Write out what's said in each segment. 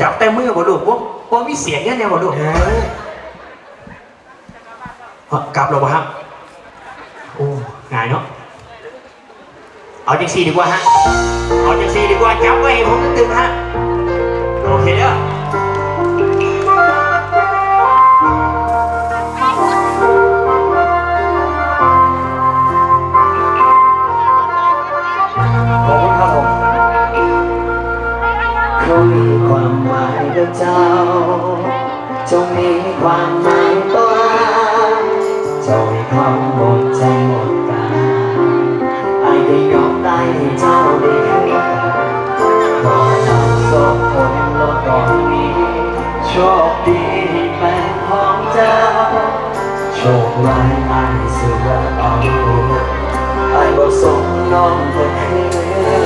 จับแต่มือบ่ลูกว่าว่ามีเสียงเนี่ยเนี่ยบ่ลูกเออเอ้ากลับแล้วบ่ฮะโอ้ง่ายเนาะเอาจังซี่ดีกว่าฮะเอาจังซี่ดีกว่าจับไว้ให้ผมตึงๆฮะโอเคเด้อ มีความหมายกับเจ้า จงมีความหมายต่อเจ้าให้ความหมดใจหมดกายไอ้ได้ยอมได้ให้เจ้าได้ขึ้นก่อนเราสองคนลดก่อนนี้โชคดีเป็นของเจ้า โชคร้ายไอ้เสือเอาไอ้บ่สมน้องเธอคืน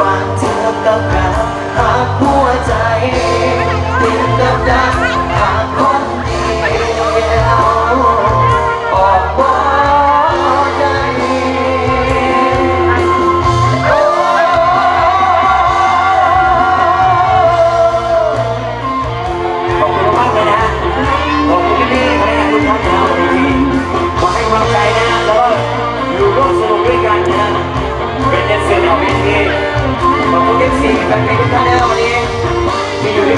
บางเธอกับกันหากหัวใจติดกับดักหากคนเดียวออกบ่ขอบคุณมากเลยนะขอบคุณพี่ๆพนักงานทุกท่านนะครับที่มาให้กำลังใจนะแล้วก็อยู่ร่วมสนุกด้วยกันนะเป็นเดนเซอร์แนวเวที ขอบคุณเอฟซีแฟนเพลงทุกท่านนะครับวันนี้ที่อยู่ด้วย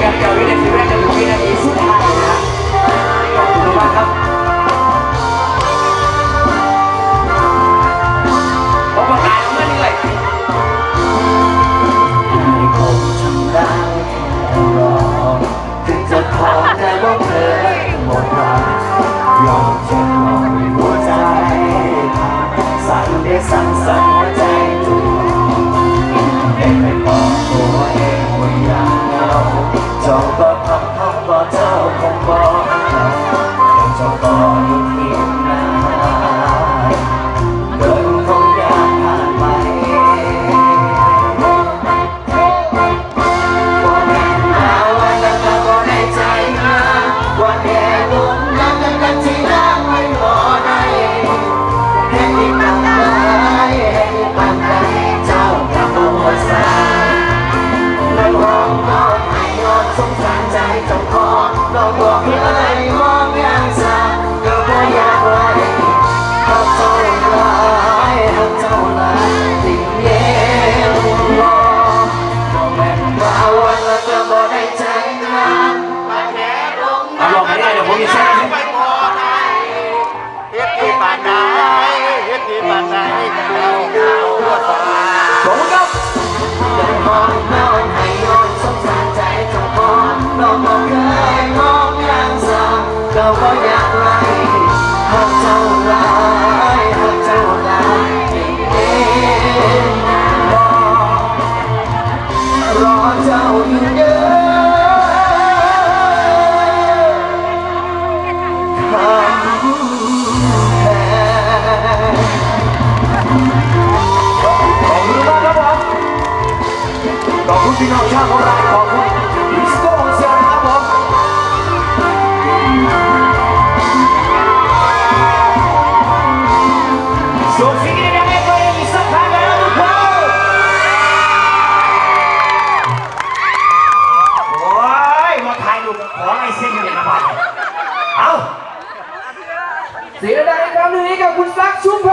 กัน เครับ พี่น้องชาวของเราขอบคุณดิสโก้เซียนะครับผมส่งสิ่งดีๆให้ตัวเองอีสักครั้งนะครับทุกคนโอ้ยมาถ่ายรูปขอไอ้เส้นกันเลยนะบ้านเอาเสียดังอีกครั้งนึ่งให้กับคุณซักชุมพ